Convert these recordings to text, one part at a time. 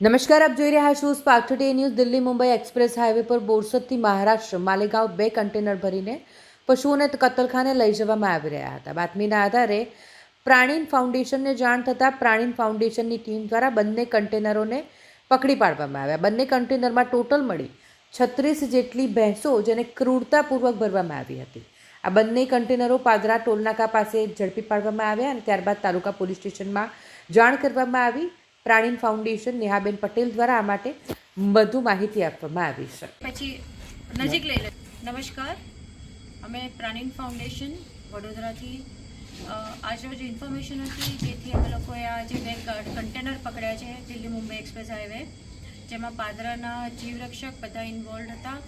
નમસ્કાર, આપ જોઈ રહ્યા છો Spark Today News Delhi Mumbai express highway પર બોરસદથી મહારાષ્ટ્ર માલેગાંવ બે કન્ટેનર ભરીને પશુઓને કતલખાને લઈ જવામાં આવી રહ્યા હતા. બાતમીના આધારે પ્રાણીન ફાઉન્ડેશનને જાણ થતાં પ્રાણીન ફાઉન્ડેશનની ટીમ દ્વારા બંને કન્ટેનરોને પકડી પાડવામાં આવ્યા. બંને કન્ટેનરમાં ટોટલ મળી છત્રીસ જેટલી ભેંસો જેને ક્રૂરતાપૂર્વક ભરવામાં આવી હતી. આ બંને કન્ટેનરો પાદરા ટોલનાકા પાસે ઝડપી પાડવામાં આવ્યા અને ત્યારબાદ તાલુકા પોલીસ સ્ટેશનમાં જાણ કરવામાં આવી. પ્રાણીન ફાઉન્ડેશન નેહાબેન પટેલ દ્વારા આ માટે વધુ માહિતી આપવામાં આવી છે. પછી નજીક લઈ નમસ્કાર. અમે પ્રાણીન ફાઉન્ડેશન વડોદરાથી આજરોજ ઇન્ફોર્મેશન હતી જેથી અમે લોકોએ આ જે બે કન્ટેનર પકડ્યા છે, દિલ્હી મુંબઈ એક્સપ્રેસ હાઈવે જેમાં પાદરાના જીવરક્ષક બધા ઇન્વોલ્વ હતા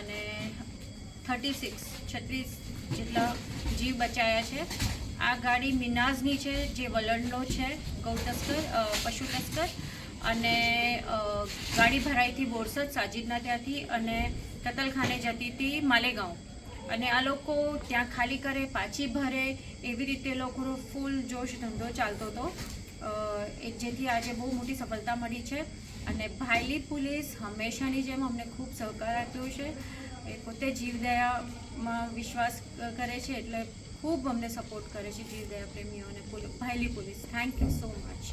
અને થર્ટી સિક્સ છત્રીસ જેટલા જીવ બચાયા છે. આ ગાડી મિનાઝની છે, જે વલણનો છે, ગૌ તસ્કર પશુ તસ્કર. અને ગાડી ભરાઈથી બોરસદ સાજીદના ત્યાંથી અને કતલખાને જતી હતી માલેગાંવ. અને આ લોકો ત્યાં ખાલી કરે, પાછી ભરે, એવી રીતે લોકોનો ફૂલ જોશ ધંધો ચાલતો હતો. જેથી આજે બહુ મોટી સફળતા મળી છે. અને ભાયલી પોલીસ હંમેશાની જેમ અમને ખૂબ સહકાર આપ્યો છે. એ પોતે જીવદયામાં વિશ્વાસ કરે છે, એટલે ખૂબ અમને સપોર્ટ કરે છે જીવદયા પ્રેમીઓ અને Bhaili police. Thank you so much